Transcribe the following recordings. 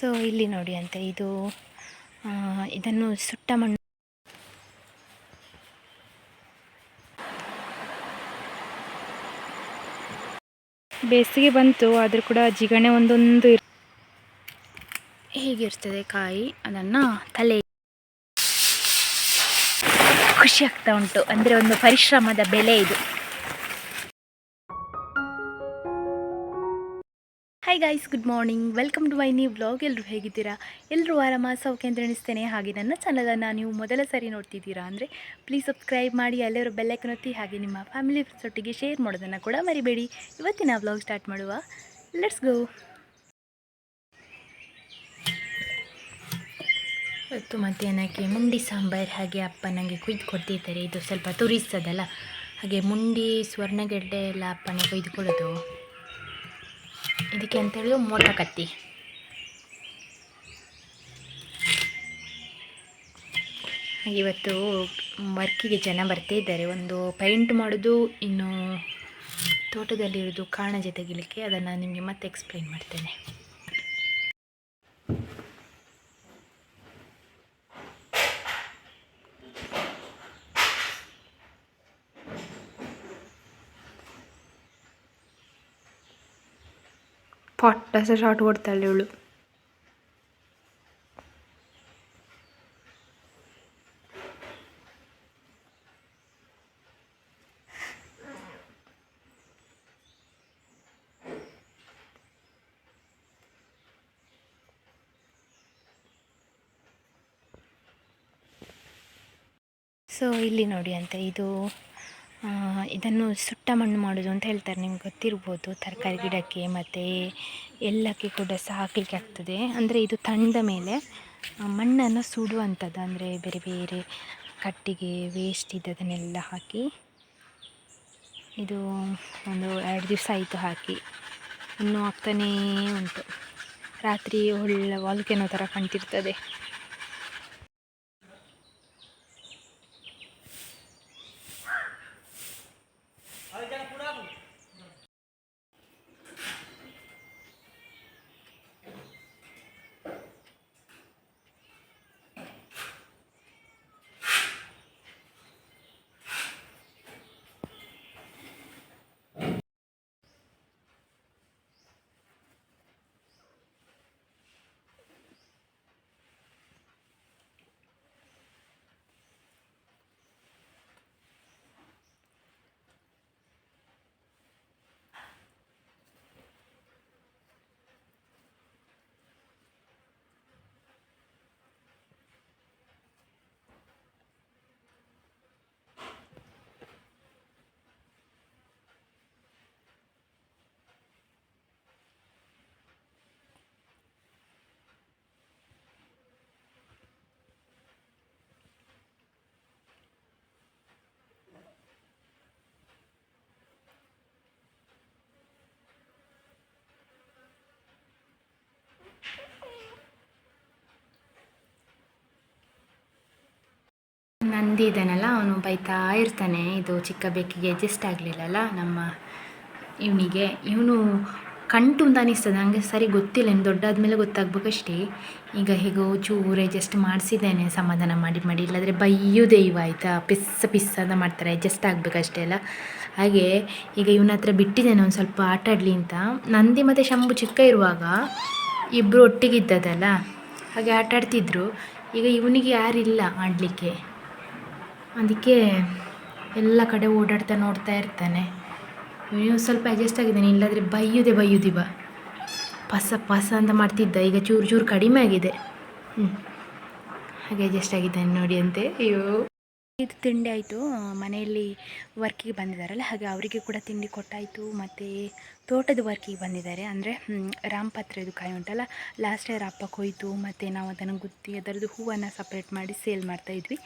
So, ಇಲ್ಲಿ ನೋಡಿ ಅಂತ ಇದು ಇದನ್ನು ಸುಟ್ಟ ಮಣ್ಣು. ಬೇಸಿಗೆ ಬಂತು, ಆದರೂ ಕೂಡ ಜಿಗಣೆ ಒಂದೊಂದು ಇರ್- ಹೀಗಿರ್ತದೆ ಕಾಯಿ? ಅದನ್ನು ತಲೆ ಖುಷಿ ಆಗ್ತಾ ಉಂಟು. ಅಂದರೆ ಒಂದು ಪರಿಶ್ರಮದ ಬೆಲೆ ಇದು. Hi guys good morning welcome to my new blog ಎಲ್ಲರೂ ಹೇಗಿದ್ದೀರಾ? ಎಲ್ಲರೂ ಆರಾಮ? ಸೌಖ್ಯ ಅಂತ ಹಾಗೆ ನನ್ನ ಚಾನಲನ್ನು ನೀವು ಮೊದಲ ಸಾರಿ ನೋಡ್ತಿದ್ದೀರಾ ಅಂದರೆ ಪ್ಲೀಸ್ ಸಬ್ಸ್ಕ್ರೈಬ್ ಮಾಡಿ ಎಲ್ಲರೂ ಬೆಲ್ಲೈಕನ್ ಒತ್ತಿ, ಹಾಗೆ ನಿಮ್ಮ ಫ್ಯಾಮಿಲಿ ಫ್ರೆಂಡ್ಸ್ ಒಟ್ಟಿಗೆ ಶೇರ್ ಮಾಡೋದನ್ನು ಕೂಡ ಮರಿಬೇಡಿ. ಇವತ್ತಿನ ಬ್ಲಾಗ್ ಸ್ಟಾರ್ಟ್ ಮಾಡುವ. ಲೆಟ್ಸ್ ಗೋ ಇವತ್ತು ಮಧ್ಯಾಹ್ನಕ್ಕೆ ಮುಂಡಿ ಸಾಂಬಾರು, ಹಾಗೆ ಅಪ್ಪ ನನಗೆ ಕುಯ್ದು ಕೊಡ್ತಿದ್ದಾರೆ. ಇದು ಸ್ವಲ್ಪ ತುರಿಸ್ತದಲ್ಲ. ಹಾಗೆ ಮುಂಡಿ, ಸ್ವರ್ಣಗಡ್ಡೆ ಎಲ್ಲ ಅಪ್ಪನೇ ಕೊಯ್ದುಕೊಳ್ಳೋದು. ಇದಕ್ಕೆ ಅಂತೇಳಿ ಮೋಟ ಕತ್ತಿ ಇವತ್ತು ವರ್ಕಿಗೆ ಜನ ಬರ್ತಾ ಇದ್ದಾರೆ. ಒಂದು ಪೈಂಟ್ ಮಾಡೋದು, ಇನ್ನು ತೋಟದಲ್ಲಿರೋದು ಕಾಣಜೆ ತೆಗಿಲಿಕ್ಕೆ ಅದನ್ನು ನಿಮಗೆ ಮತ್ತೆ ಎಕ್ಸ್ಪ್ಲೈನ್ ಮಾಡ್ತೇನೆ. ಪಟ್ಟ ಶಾರ್ಟ್ ಕೊಡ್ತಾಳೆ ಇವಳು ಸೊ ಇಲ್ಲಿ ನೋಡಿ ಅಂತ ಇದು ಇದನ್ನು ಸುಟ್ಟ ಮಣ್ಣು ಮಾಡೋದು ಅಂತ ಹೇಳ್ತಾರೆ. ನಿಮ್ಗೆ ಗೊತ್ತಿರ್ಬೋದು, ತರಕಾರಿ ಗಿಡಕ್ಕೆ ಮತ್ತು ಎಲ್ಲಕ್ಕೆ ಕೂಡ ಸಹ ಹಾಕಲಿಕ್ಕೆ ಆಗ್ತದೆ. ಅಂದರೆ ಇದು ತಂದ ಮೇಲೆ ಮಣ್ಣನ್ನು ಸುಡುವಂಥದ್ದು, ಅಂದರೆ ಬೇರೆ ಬೇರೆ ಕಟ್ಟಿಗೆ ವೇಸ್ಟ್ ಇದ್ದದನ್ನೆಲ್ಲ ಹಾಕಿ, ಇದು ಒಂದು ಎರಡು ದಿವಸ ಆಯಿತು ಹಾಕಿ, ಇನ್ನೂ ಆಗ್ತಾನೇ ಉಂಟು. ರಾತ್ರಿ ಒಳ್ಳೆ ವಾಲ್ಕೆನೋ ಥರ ಕಾಣ್ತಿರ್ತದೆ ನಂದಿ ಇದ್ದಾನಲ್ಲ ಅವನು ಬೈತಾ ಇರ್ತಾನೆ. ಇದು ಚಿಕ್ಕ ಬೆಕ್ಕಿಗೆ ಅಡ್ಜಸ್ಟ್ ಆಗಲಿಲ್ಲಲ್ಲ, ನಮ್ಮ ಇವನಿಗೆ. ಇವನು ಕಂಟು ಅಂತ ಅನಿಸ್ತದೆ. ನನಗೆ ಸರಿ ಗೊತ್ತಿಲ್ಲ, ಇನ್ನು ದೊಡ್ಡಾದ್ಮೇಲೆ ಗೊತ್ತಾಗ್ಬೇಕಷ್ಟೇ. ಈಗ ಹೇಗೋ ಚೂರು ಅಡ್ಜಸ್ಟ್ ಮಾಡಿಸಿದ್ದೇನೆ, ಸಮಾಧಾನ ಮಾಡಿ ಮಾಡಿ. ಇಲ್ಲಾದರೆ ಬೈಯೋದೇ ಇವ ಆಯಿತಾ. ಪಿಸ್ಸ ಪಿಸ್ಸ ಅಂತ ಮಾಡ್ತಾರೆ. ಅಡ್ಜಸ್ಟ್ ಆಗಬೇಕಷ್ಟೇ ಅಲ್ಲ. ಹಾಗೆ ಈಗ ಇವನ ಹತ್ರ ಬಿಟ್ಟಿದ್ದೇನೆ, ಒಂದು ಸ್ವಲ್ಪ ಆಟ ಆಡಲಿ ಅಂತ. ನಂದಿ ಮತ್ತು ಶಂಭು ಚಿಕ್ಕ ಇರುವಾಗ ಇಬ್ಬರು ಒಟ್ಟಿಗಿದ್ದದಲ್ಲ, ಹಾಗೆ ಆಟ ಆಡ್ತಿದ್ರು. ಈಗ ಇವನಿಗೆ ಯಾರಿಲ್ಲ ಆಡಲಿಕ್ಕೆ. ಅದಕ್ಕೆ ಎಲ್ಲ ಕಡೆ ಓಡಾಡ್ತಾ ನೋಡ್ತಾ ಇರ್ತಾನೆ. ನೀವು ಸ್ವಲ್ಪ ಅಡ್ಜಸ್ಟ್ ಆಗಿದ್ದಾನೆ, ಇಲ್ಲಾಂದರೆ ಬೈಯುದೆ ಬೈಯುದಿವ ಪಸ ಪಸ ಅಂತ ಮಾಡ್ತಿದ್ದ. ಈಗ ಚೂರು ಚೂರು ಕಡಿಮೆ ಆಗಿದೆ. ಹ್ಞೂ ಹಾಗೆ ಅಡ್ಜಸ್ಟ್ ಆಗಿದ್ದಾನೆ ನೋಡಿ ಅಂತೆ. ಅಯ್ಯೋ. ಇದು ತಿಂಡಿ ಆಯಿತು. ಮನೆಯಲ್ಲಿ ವರ್ಕಿಗೆ ಬಂದಿದ್ದಾರಲ್ಲ, ಹಾಗೆ ಅವರಿಗೆ ಕೂಡ ತಿಂಡಿ ಕೊಟ್ಟಾಯಿತು. ಮತ್ತು ತೋಟದ ವರ್ಕಿಗೆ ಬಂದಿದ್ದಾರೆ. ಅಂದರೆ ರಾಮಪತ್ರೆದು ಕಾಯಿ ಉಂಟಲ್ಲ? ಲಾಸ್ಟ್ ಇಯರ್ ಅಪ್ಪ ಕೊಯ್ತು ಮತ್ತು ನಾವು ಅದನ್ನು ಗುತ್ತಿ, ಅದರದ್ದು ಹೂವನ್ನು ಸಪ್ರೇಟ್ ಮಾಡಿ ಸೇಲ್ ಮಾಡ್ತಾಯಿದ್ವಿ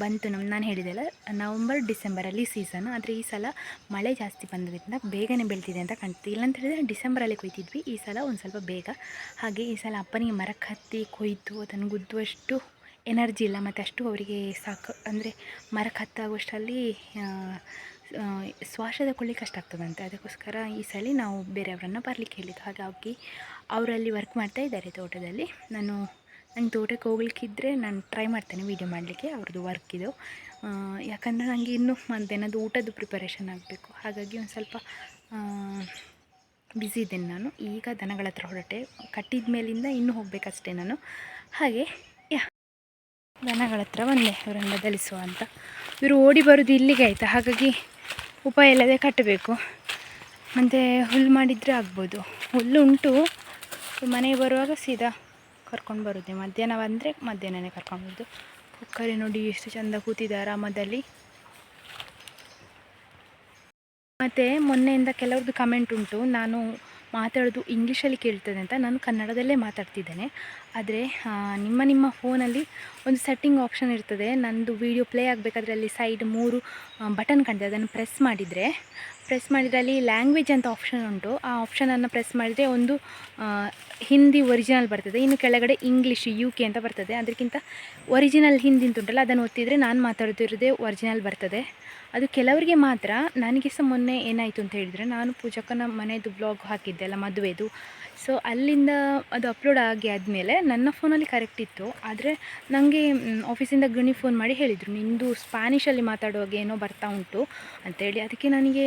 ಬಂತು ನಮ್ಮ ನಾನು ಹೇಳಿದೆಲ್ಲ ನವಂಬರ್ ಡಿಸೆಂಬರಲ್ಲಿ ಸೀಸನ್ ಆದರೆ ಈ ಸಲ ಮಳೆ ಜಾಸ್ತಿ ಬಂದಿದ್ದರಿಂದ ಬೇಗನೆ ಬೆಳ್ತಿದೆ ಅಂತ ಕಾಣ್ತಿದ್ವಿ ಇಲ್ಲಂತ ಹೇಳಿದ್ರೆ ಡಿಸೆಂಬರಲ್ಲಿ ಕೊಯ್ತಿದ್ವಿ. ಈ ಸಲ ಒಂದು ಸ್ವಲ್ಪ ಬೇಗ. ಹಾಗೆ ಈ ಸಲ ಅಪ್ಪನಿಗೆ ಮರಕ್ಕೆ ಹತ್ತಿ ಕೊಯ್ತು ಅದನ್ನು ಗುದ್ದುವಷ್ಟು ಎನರ್ಜಿ ಇಲ್ಲ ಮತ್ತು ಅಷ್ಟು ಅವರಿಗೆ ಸಾಕು. ಅಂದರೆ ಮರಕ್ಕೆ ಹತ್ತಾಗುವಷ್ಟರಲ್ಲಿ ಶ್ವಾಸ ತಗೊಳ್ಳಿಕ್ಕೆ ಕಷ್ಟ ಆಗ್ತದಂತೆ. ಅದಕ್ಕೋಸ್ಕರ ಈ ಸಲ ನಾವು ಬೇರೆಯವರನ್ನು ಬರಲಿಕ್ಕೆ ಹೇಳಿದ್ದು. ಹಾಗಾಗಿ ಅವರಲ್ಲಿ ವರ್ಕ್ ಮಾಡ್ತಾ ಇದ್ದಾರೆ ತೋಟದಲ್ಲಿ. ನಾನು, ನಂಗೆ ತೋಟಕ್ಕೆ ಹೋಗ್ಲಿಕ್ಕಿದ್ರೆ ನಾನು ಟ್ರೈ ಮಾಡ್ತೇನೆ ವೀಡಿಯೋ ಮಾಡಲಿಕ್ಕೆ. ಅವ್ರದ್ದು ವರ್ಕ್ ಇದು. ಯಾಕಂದರೆ ನನಗೆ ಇನ್ನೂ ಮಧ್ಯಾಹ್ನದ ಊಟದ್ದು ಪ್ರಿಪರೇಷನ್ ಆಗಬೇಕು. ಹಾಗಾಗಿ ಒಂದು ಸ್ವಲ್ಪ ಬ್ಯುಸಿ ಇದ್ದೇನೆ ನಾನು. ಈಗ ದನಗಳ ಹತ್ರ ಹೊರಟೆ. ಕಟ್ಟಿದ ಮೇಲಿಂದ ಇನ್ನೂ ಹೋಗಬೇಕಷ್ಟೇ ನಾನು. ಹಾಗೆ ದನಗಳ ಹತ್ರ ಬಂದೆ ಅವರನ್ನು ಬದಲಿಸುವ ಅಂತ. ಇವರು ಓಡಿ ಬರೋದು ಇಲ್ಲಿಗೆ ಆಯಿತಾ? ಹಾಗಾಗಿ ಉಪಾಯ ಇಲ್ಲದೆ ಕಟ್ಟಬೇಕು. ಮತ್ತು ಹುಲ್ಲು ಮಾಡಿದರೆ ಆಗ್ಬೋದು. ಹುಲ್ಲು ಉಂಟು. ಮನೆಗೆ ಬರುವಾಗ ಸೀದಾ ಕರ್ಕೊಂಡು ಬರುತ್ತೆ. ಮಧ್ಯಾಹ್ನ ಬಂದರೆ ಮಧ್ಯಾಹ್ನನೇ ಕರ್ಕೊಂಡು ಬರೋದು. ಕುಕ್ಕರಿ ನೋಡಿ ಎಷ್ಟು ಚಂದ ಕೂತಿದೆ ಆರಾಮದಲ್ಲಿ ಮತ್ತು ಮೊನ್ನೆಯಿಂದ ಕೆಲವ್ರದ್ದು ಕಮೆಂಟ್ ಉಂಟು. ನಾನು ಮಾತಾಡೋದು ಇಂಗ್ಲೀಷಲ್ಲಿ ಕೇಳ್ತದೆ ಅಂತ ನಾನು ಕನ್ನಡದಲ್ಲೇ ಮಾತಾಡ್ತಿದ್ದೇನೆ. ಆದರೆ ನಿಮ್ಮ ನಿಮ್ಮ ಫೋನಲ್ಲಿ ಒಂದು ಸೆಟ್ಟಿಂಗ್ ಆಪ್ಷನ್ ಇರ್ತದೆ. ನಂದು ವೀಡಿಯೋ ಪ್ಲೇ ಆಗಬೇಕಾದ್ರೆ ಅಲ್ಲಿ ಸೈಡ್ ಮೂರು ಬಟನ್ ಕಾಣ್ತದೆ. ಅದನ್ನು ಪ್ರೆಸ್ ಮಾಡಿದರೆ ಪ್ರೆಸ್ ಮಾಡಿದರೆ ಅಲ್ಲಿ ಲ್ಯಾಂಗ್ವೇಜ್ ಅಂತ ಆಪ್ಷನ್ ಉಂಟು. ಆ ಆಪ್ಷನನ್ನು ಪ್ರೆಸ್ ಮಾಡಿದರೆ ಒಂದು ಹಿಂದಿ ಒರಿಜಿನಲ್ ಬರ್ತದೆ. ಇನ್ನು ಕೆಳಗಡೆ ಇಂಗ್ಲೀಷ್ ಯು ಕೆ ಅಂತ ಬರ್ತದೆ. ಅದಕ್ಕಿಂತ ಒರಿಜಿನಲ್ ಹಿಂದಿ ಅಂತ ಉಂಟಲ್ಲ, ಅದನ್ನು ಒತ್ತಿದರೆ ನಾನು ಮಾತಾಡ್ತಿರೋದೇ ಒರಿಜಿನಲ್ ಬರ್ತದೆ. ಅದು ಕೆಲವರಿಗೆ ಮಾತ್ರ ನನಗೆ ಸಹ ಮೊನ್ನೆ ಏನಾಯಿತು ಅಂತ ಹೇಳಿದರೆ, ನಾನು ಪೂಜಕ್ಕನ ಮನೆಯದು ಬ್ಲಾಗ್ ಹಾಕಿದ್ದೆ ಅಲ್ಲ, ಮದುವೆದು. ಸೊ ಅಲ್ಲಿಂದ ಅದು ಅಪ್ಲೋಡ್ ಆಗಿ ಆದಮೇಲೆ ನನ್ನ ಫೋನಲ್ಲಿ ಕರೆಕ್ಟ್ ಇತ್ತು. ಆದರೆ ನನಗೆ ಆಫೀಸಿಂದ ಗಣಿ ಫೋನ್ ಮಾಡಿ ಹೇಳಿದರು. ನಿಮ್ಮದು ಸ್ಪ್ಯಾನಿಷಲ್ಲಿ ಮಾತಾಡುವಾಗ ಏನೋ ಬರ್ತಾ ಉಂಟು ಅಂತೇಳಿ. ಅದಕ್ಕೆ ನನಗೆ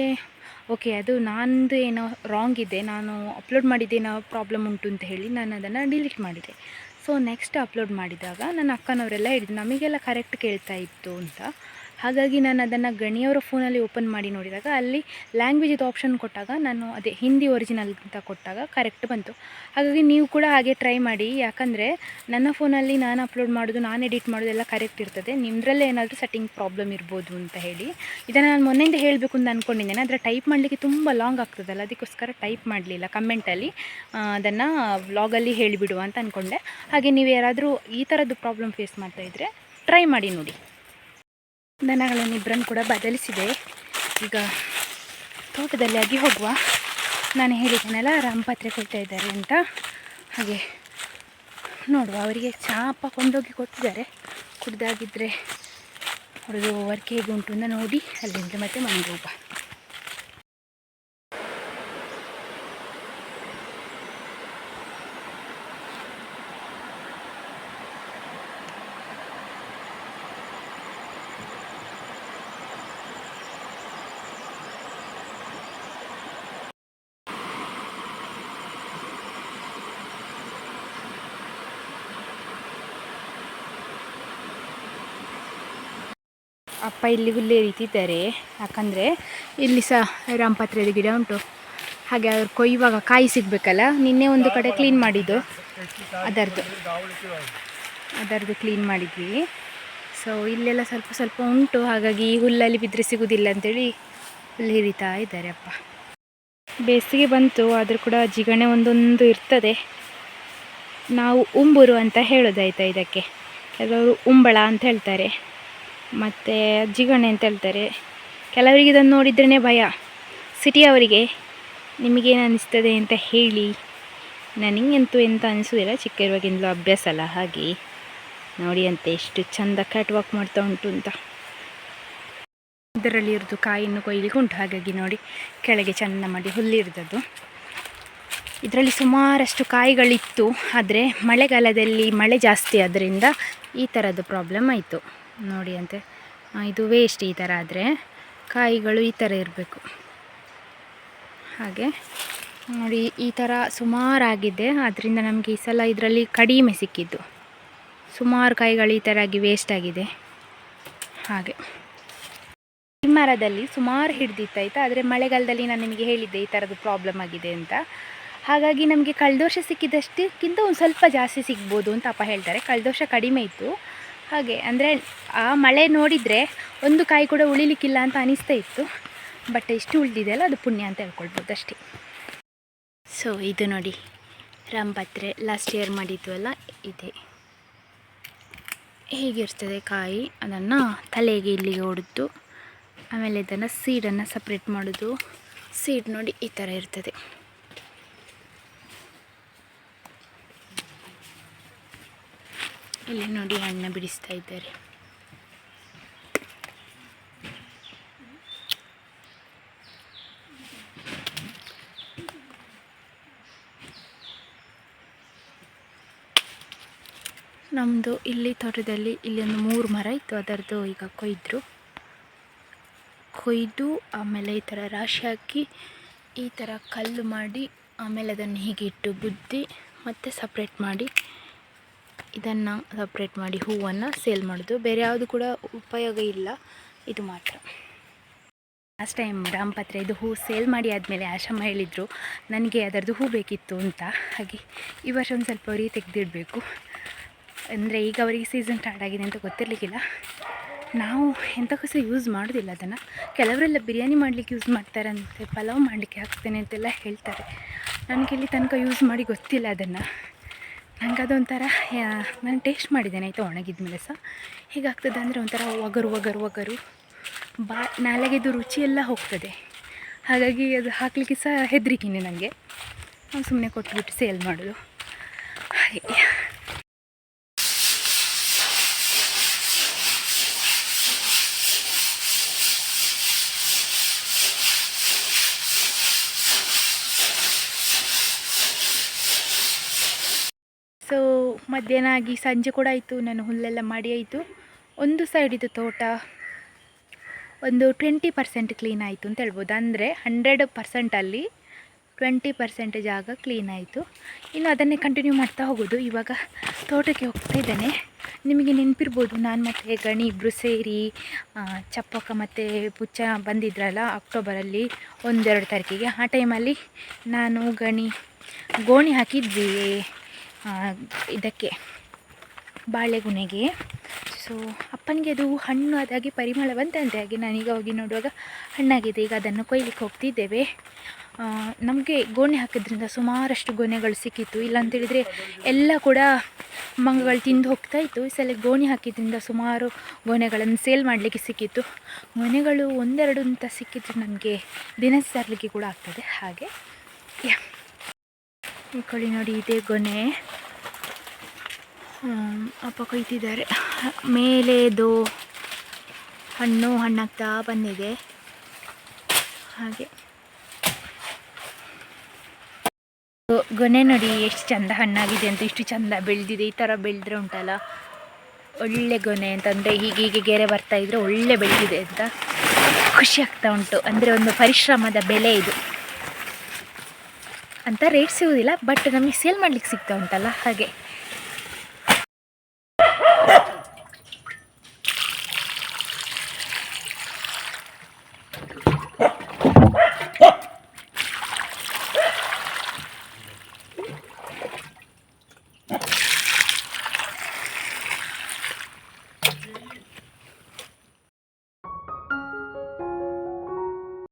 ಓಕೆ ಅದು ನಂದು ಏನೋ ರಾಂಗ್ ಇದೆ. ನಾನು ಅಪ್ಲೋಡ್ ಮಾಡಿದ್ದೇನೋ ಪ್ರಾಬ್ಲಮ್ ಉಂಟು ಅಂತ ಹೇಳಿ ನಾನು ಅದನ್ನು ಡಿಲೀಟ್ ಮಾಡಿದೆ. ಸೊ ನೆಕ್ಸ್ಟ್ ಅಪ್ಲೋಡ್ ಮಾಡಿದಾಗ ನನ್ನ ಅಕ್ಕನವರೆಲ್ಲ ಹೇಳಿದ್ರು, ನಮಗೆಲ್ಲ ಕರೆಕ್ಟ್ ಕೇಳ್ತಾ ಇತ್ತು ಅಂತ. ಹಾಗಾಗಿ ನಾನು ಅದನ್ನು ಗಣಿಯವರ ಫೋನಲ್ಲಿ ಓಪನ್ ಮಾಡಿ ನೋಡಿದಾಗ ಅಲ್ಲಿ ಲ್ಯಾಂಗ್ವೇಜಿದು ಆಪ್ಷನ್ ಕೊಟ್ಟಾಗ ನಾನು ಅದೇ ಹಿಂದಿ ಒರಿಜಿನಲ್ ಅಂತ ಕೊಟ್ಟಾಗ ಕರೆಕ್ಟ್ ಬಂತು. ಹಾಗಾಗಿ ನೀವು ಕೂಡ ಹಾಗೆ ಟ್ರೈ ಮಾಡಿ, ಯಾಕಂದರೆ ನನ್ನ ಫೋನಲ್ಲಿ ನಾನು ಅಪ್ಲೋಡ್ ಮಾಡೋದು, ನಾನು ಎಡಿಟ್ ಮಾಡೋದೆಲ್ಲ ಕರೆಕ್ಟ್ ಇರ್ತದೆ. ನಿಮ್ಮದ್ರಲ್ಲೇ ಏನಾದರೂ ಸೆಟ್ಟಿಂಗ್ ಪ್ರಾಬ್ಲಮ್ ಇರ್ಬೋದು ಅಂತ ಹೇಳಿ. ಇದನ್ನು ನಾನು ಮೊನ್ನೆಯಿಂದ ಹೇಳಬೇಕು ಅಂತ ಅಂದ್ಕೊಂಡಿದ್ದೇನೆ ಆದರೆ ಟೈಪ್ ಮಾಡಲಿಕ್ಕೆ ತುಂಬ ಲಾಂಗ್ ಆಗ್ತದಲ್ಲ, ಅದಕ್ಕೋಸ್ಕರ ಟೈಪ್ ಮಾಡಲಿಲ್ಲ. ಕಮೆಂಟಲ್ಲಿ ಅದನ್ನು ವ್ಲಾಗಲ್ಲಿ ಹೇಳಿಬಿಡುವ ಅಂತ ಅಂದ್ಕೊಂಡೆ ಹಾಗೆ ನೀವು ಯಾರಾದರೂ ಈ ಥರದ್ದು ಪ್ರಾಬ್ಲಮ್ ಫೇಸ್ ಮಾಡ್ತಾಯಿದ್ರೆ ಟ್ರೈ ಮಾಡಿ ನೋಡಿ. ದನಗಳನ್ನಿಬ್ಬರನ್ನು ಕೂಡ ಬದಲಿಸಿದೆ. ಈಗ ತೋಟದಲ್ಲಿ ಆಗಿ ಹೋಗುವ. ನಾನು ಹೇಳಿದ್ದೇನಲ್ಲ ರಾಮಪಾತ್ರೆ ಕೊಡ್ತಾ ಇದ್ದಾರೆ ಅಂತ. ಹಾಗೆ ನೋಡುವ, ಅವರಿಗೆ ಚಾಪ ಕೊಂಡೋಗಿ ಕೊಟ್ಟಿದ್ದಾರೆ. ಕುಡ್ದಾಗಿದ್ದರೆ ಅವ್ರದ್ದು ವರ್ಕ್ ಹೇಗೆ ಉಂಟು ಅಂತ ನೋಡಿ, ಅಲ್ಲಿಂದ ಮತ್ತೆ ಮನೆಗೆ ಹೋಗುವ. ಅಪ್ಪ ಇಲ್ಲಿ ಹುಲ್ಲೆ ರೀತಿದ್ದಾರೆ ಯಾಕಂದರೆ ಇಲ್ಲಿ ಸಹ ರಾಮಪತ್ರೆದ ಗಿಡ ಉಂಟು. ಹಾಗೆ ಅವ್ರು ಕೊಯ್ಯುವಾಗ ಕಾಯಿ ಸಿಗಬೇಕಲ್ಲ, ನಿನ್ನೆ ಒಂದು ಕಡೆ ಕ್ಲೀನ್ ಮಾಡಿದ್ದು. ಅದರದ್ದು ಅದರದ್ದು ಕ್ಲೀನ್ ಮಾಡಿದ್ವಿ. ಸೊ ಇಲ್ಲೆಲ್ಲ ಸ್ವಲ್ಪ ಸ್ವಲ್ಪ ಉಂಟು. ಹಾಗಾಗಿ ಈ ಹುಲ್ಲಲ್ಲಿ ಬಿದ್ದರೆ ಸಿಗೋದಿಲ್ಲ ಅಂತೇಳಿ ಹುಲ್ಲು ಹಿರಿತಾ ಇದ್ದಾರೆ ಅಪ್ಪ. ಬೇಸಿಗೆ ಬಂತು, ಆದರೂ ಕೂಡ ಜಿಗಣೆ ಒಂದೊಂದು ಇರ್ತದೆ. ನಾವು ಉಂಬುರು ಅಂತ ಹೇಳೋದಾಯ್ತಾ ಇದಕ್ಕೆ. ಕೆಲವರು ಉಂಬಳ ಅಂತ ಹೇಳ್ತಾರೆ. ಮತ್ತು ಜಿಗಣೆ ಅಂತ ಹೇಳ್ತಾರೆ. ಕೆಲವರಿಗೆ ಇದನ್ನು ನೋಡಿದ್ರೇ ಭಯ. ಸಿಟಿಯವರಿಗೆ ನಿಮಗೇನು ಅನಿಸ್ತದೆ ಅಂತ ಹೇಳಿ. ನನಗಂತೂ ಎಂತ ಅನಿಸೋದಿಲ್ಲ ಚಿಕ್ಕ ಇರುವಾಗಿಂದಲೂ ಅಭ್ಯಾಸ ಅಲ್ಲ. ಹಾಗೆ ನೋಡಿ ಅಂತ ಎಷ್ಟು ಚಂದ ಕ್ಯಾಟ್ ವಾಕ್ ಮಾಡ್ತಾ ಉಂಟು ಅಂತ. ಇದರಲ್ಲಿ ಇರೋದು ಕಾಯಿಯನ್ನು ಕೊಯ್ಲಿಕ್ಕೆ ಉಂಟು. ಹಾಗಾಗಿ ನೋಡಿ ಕೆಳಗೆ ಚೆಂದ ಮಾಡಿ ಹುಲ್ಲಿರ್ತದ್ದು ಇದರಲ್ಲಿ ಸುಮಾರಷ್ಟು ಕಾಯಿಗಳಿತ್ತು. ಆದರೆ ಮಳೆಗಾಲದಲ್ಲಿ ಮಳೆ ಜಾಸ್ತಿ ಆದ್ದರಿಂದ ಈ ಥರದ ಪ್ರಾಬ್ಲಮ್ ಆಯಿತು. ನೋಡಿ ಅಂತೆ. ಇದು ವೇಸ್ಟ್ ಈ ಥರ ಆದರೆ ಕಾಯಿಗಳು ಈ ಥರ ಇರಬೇಕು. ಹಾಗೆ ನೋಡಿ, ಈ ಥರ ಸುಮಾರಾಗಿದೆ ಆದ್ದರಿಂದ ನಮಗೆ ಈ ಸಲ ಇದರಲ್ಲಿ ಕಡಿಮೆ ಸಿಕ್ಕಿದ್ದು. ಸುಮಾರು ಕಾಯಿಗಳು ಈ ಥರ ಆಗಿ ವೇಸ್ಟ್ ಆಗಿದೆ. ಹಾಗೆ. ಈ ಮರದಲ್ಲಿ ಸುಮಾರು ಹಿಡ್ದಿತ್ತಾಯ್ತಾ ಆದರೆ ಮಳೆಗಾಲದಲ್ಲಿ ನಾನು ನಿಮಗೆ ಹೇಳಿದ್ದೆ ಈ ಥರದ್ದು ಪ್ರಾಬ್ಲಮ್ ಆಗಿದೆ ಅಂತ. ಹಾಗಾಗಿ ನಮಗೆ ಕಳೆದೋಷ ಸಿಕ್ಕಿದಷ್ಟಕ್ಕಿಂತ ಒಂದು ಸ್ವಲ್ಪ ಜಾಸ್ತಿ ಸಿಗ್ಬೋದು ಅಂತ ಅಪ್ಪ ಹೇಳ್ತಾರೆ. ಕಳೆದೋಷ ಕಡಿಮೆ ಇತ್ತು. ಹಾಗೆ, ಅಂದರೆ ಆ ಮಳೆ ನೋಡಿದರೆ ಒಂದು ಕಾಯಿ ಕೂಡ ಉಳಿಲಿಕ್ಕಿಲ್ಲ ಅಂತ ಅನಿಸ್ತಾ ಇತ್ತು. ಬಟ್ ಎಷ್ಟು ಉಳಿದಿದೆಯಲ್ಲ ಅದು ಪುಣ್ಯ ಅಂತ ಹೇಳ್ಕೊಳ್ಬೋದು ಅಷ್ಟೇ. ಸೊ ಇದು ನೋಡಿ ರಾಮಪತ್ರೆ ಲಾಸ್ಟ್ ಇಯರ್ ಮಾಡಿದ್ದು ಅಲ್ಲ, ಇದೆ. ಹೇಗಿರ್ತದೆ ಕಾಯಿ? ಅದನ್ನು ತಲೆಗೆ ಇಲ್ಲಿಗೆ ಹೊಡೆದು ಆಮೇಲೆ ಇದನ್ನು ಸೀಡನ್ನು ಸಪ್ರೇಟ್ ಮಾಡೋದು. ಸೀಡ್ ನೋಡಿ ಈ ಥರ ಇರ್ತದೆ. ಇಲ್ಲಿ ನೋಡಿ ಹಣ್ಣು ಬಿಡಿಸ್ತಾ ಇದ್ದಾರೆ. ನಮ್ಮದು ಇಲ್ಲಿ ತೋಟದಲ್ಲಿ ಇಲ್ಲಿ ಒಂದು ಮೂರು ಮರ ಇತ್ತು, ಅದರದ್ದು ಈಗ ಕೊಯ್ದರು. ಕೊಯ್ದು ಆಮೇಲೆ ಈ ಥರ ರಾಶಿ ಹಾಕಿ ಈ ಥರ ಕಲ್ಲು ಮಾಡಿ ಆಮೇಲೆ ಅದನ್ನು ಹೀಗೆ ಇಟ್ಟು ಮತ್ತೆ ಸಪ್ರೇಟ್ ಮಾಡಿ ಇದನ್ನು ಸಪ್ರೇಟ್ ಮಾಡಿ ಹೂವನ್ನು ಸೇಲ್ ಮಾಡೋದು. ಬೇರೆ ಯಾವುದು ಕೂಡ ಉಪಯೋಗ ಇಲ್ಲ. ಇದು ಮಾತ್ರ. ಲಾಸ್ಟ್ ಟೈಮ್ ರಾಮಪತ್ರೆ ಇದು ಹೂ ಸೇಲ್ ಮಾಡಿ ಆದಮೇಲೆ ಆಶಮ್ಮ ಹೇಳಿದರು, ನನಗೆ ಅದರದ್ದು ಹೂ ಬೇಕಿತ್ತು ಅಂತ. ಹಾಗೆ ಈ ವರ್ಷ ಒಂದು ಸ್ವಲ್ಪ ಅವರಿಗೆ ತೆಗೆದಿಡಬೇಕು. ಅಂದರೆ ಈಗ ಅವರಿಗೆ ಸೀಸನ್ ಸ್ಟಾರ್ಟ್ ಆಗಿದೆ ಅಂತ ಗೊತ್ತಿರಲಿಕ್ಕಿಲ್ಲ. ನಾವು ಎಂಥಕ್ಕೂ ಯೂಸ್ ಮಾಡೋದಿಲ್ಲ ಅದನ್ನು. ಕೆಲವರೆಲ್ಲ ಬಿರಿಯಾನಿ ಮಾಡಲಿಕ್ಕೆ ಯೂಸ್ ಮಾಡ್ತಾರಂತೆ, ಪಲಾವ್ ಮಾಡಲಿಕ್ಕೆ ಹಾಕ್ತೇನೆ ಅಂತೆಲ್ಲ ಹೇಳ್ತಾರೆ. ನನಗೆ ಇಲ್ಲಿ ತನಕ ಯೂಸ್ ಮಾಡಿ ಗೊತ್ತಿಲ್ಲ ಅದನ್ನು. ನಂಗೆ ಅದೊಂಥರ ನಾನು ಟೇಸ್ಟ್ ಮಾಡಿದ್ದೇನೆ ಆಯಿತಾ ಒಣಗಿದ ಮೇಲೆ ಸಹ ಹೇಗಾಗ್ತದೆ ಅಂದರೆ ಒಂಥರ ಒಗರು ಒಗರು ಒಗರು. ಬಾ, ನಾಲೆಗೆದು ರುಚಿ ಎಲ್ಲ ಹೋಗ್ತದೆ. ಹಾಗಾಗಿ ಅದು ಹಾಕಲಿಕ್ಕೆ ಸಹ ಹೆದರಿಕೆನೆ ನನಗೆ ನಾನು ಸುಮ್ಮನೆ ಕೊಟ್ಬಿಟ್ಟು ಸೇಲ್ ಮಾಡೋದು. ಹಾಗೆ ಸೊ ಮಧ್ಯಾಹ್ನ ಆಗಿ ಸಂಜೆ ಕೂಡ ಆಯಿತು, ನಾನು ಹುಲ್ಲೆಲ್ಲ ಮಾಡಿ ಆಯಿತು. ಒಂದು ಸೈಡಿದು ತೋಟ, ಒಂದು ಟ್ವೆಂಟಿ ಪರ್ಸೆಂಟ್ ಕ್ಲೀನ್ ಆಯಿತು ಅಂತ ಹೇಳ್ಬೋದು. ಅಂದರೆ ಹಂಡ್ರೆಡ್ ಪರ್ಸೆಂಟಲ್ಲಿ ಟ್ವೆಂಟಿ ಪರ್ಸೆಂಟ್ ಜಾಗ ಕ್ಲೀನ್ ಆಯಿತು. ಇನ್ನು ಅದನ್ನೇ ಕಂಟಿನ್ಯೂ ಮಾಡ್ತಾ ಹೋಗೋದು. ಇವಾಗ ತೋಟಕ್ಕೆ ಹೋಗ್ತಾ ಇದ್ದೇನೆ. ನಿಮಗೆ ನೆನಪಿರ್ಬೋದು, ನಾನು ಮತ್ತು ಗಣಿ ಇಬ್ಬರು ಸೇರಿ ಚಪ್ಪಕ್ಕ ಮತ್ತು ಪುಚ್ಚ ಬಂದಿದ್ರಲ್ಲ ಅಕ್ಟೋಬರಲ್ಲಿ ಒಂದೆರಡು ತಾರೀಕಿಗೆ. ಆ ಟೈಮಲ್ಲಿ ನಾನು ಗಣಿ ಗೋಣಿ ಹಾಕಿದ್ವಿ. ಇದಕ್ಕೆ ಬಾಳೆಗೊನೆಗೆ. ಸೊ ಅಪ್ಪನಿಗೆ ಅದು ಹಣ್ಣು ಅದಾಗಿ ಪರಿಮಳ ಬಂತಂತೆ ಹಾಗೆ ನಾನೀಗ ಹೋಗಿ ನೋಡುವಾಗ ಹಣ್ಣಾಗಿದೆ. ಈಗ ಅದನ್ನು ಕೊಯ್ಲಿಕ್ಕೆ ಹೋಗ್ತಿದ್ದೇವೆ. ನಮಗೆ ಗೋಣೆ ಹಾಕಿದ್ರಿಂದ ಸುಮಾರಷ್ಟು ಗೊನೆಗಳು ಸಿಕ್ಕಿತ್ತು. ಇಲ್ಲಾಂತೇಳಿದರೆ ಎಲ್ಲ ಕೂಡ ಮಂಗಗಳು ತಿಂದು ಹೋಗ್ತಾ ಇತ್ತು. ಈ ಸಲ ಗೋಣಿ ಹಾಕಿದ್ರಿಂದ ಸುಮಾರು ಗೊನೆಗಳನ್ನು ಸೇಲ್ ಮಾಡಲಿಕ್ಕೆ ಸಿಕ್ಕಿತ್ತು. ಗೊನೆಗಳು ಒಂದೆರಡು ಅಂತ ಸಿಕ್ಕಿದ್ರೆ ನಮಗೆ ತರಲಿಕ್ಕೆ ಕೂಡ ಆಗ್ತದೆ. ಹಾಗೆ, ಯಾ. ಈ ಕಡೆ ನೋಡಿ ಇದೇ ಗೊನೆ. ಅಪ್ಪ ಕೊಯ್ತಿದ್ದಾರೆ. ಮೇಲೆದು ಹಣ್ಣು ಹಣ್ಣಾಗ್ತಾ ಬಂದಿದೆ. ಹಾಗೆ. ಗೊನೆ ನೋಡಿ ಎಷ್ಟು ಚಂದ ಹಣ್ಣಾಗಿದೆ ಅಂತ ಇಷ್ಟು ಚಂದ ಬೆಳೆದಿದೆ. ಈ ಥರ ಬೆಳೆದ್ರೆ ಉಂಟಲ್ಲ. ಒಳ್ಳೆ ಗೊನೆ ಅಂತಂದರೆ ಹೀಗೆ ಹೀಗೆ ಗೆರೆ ಬರ್ತಾ ಇದ್ರೆ ಒಳ್ಳೆ ಬೆಳೆದಿದೆ ಅಂತ. ಖುಷಿ ಆಗ್ತಾ ಉಂಟು. ಅಂದರೆ ಒಂದು ಪರಿಶ್ರಮದ ಬೆಲೆ ಇದು. ಅಂತ ರೇಟ್ ಸಿಗೋದಿಲ್ಲ ಬಟ್ ನಮಗೆ ಸೇಲ್ ಮಾಡ್ಲಿಕ್ಕೆ ಸಿಗ್ತಾ ಉಂಟಲ್ಲ ಹಾಗೆ.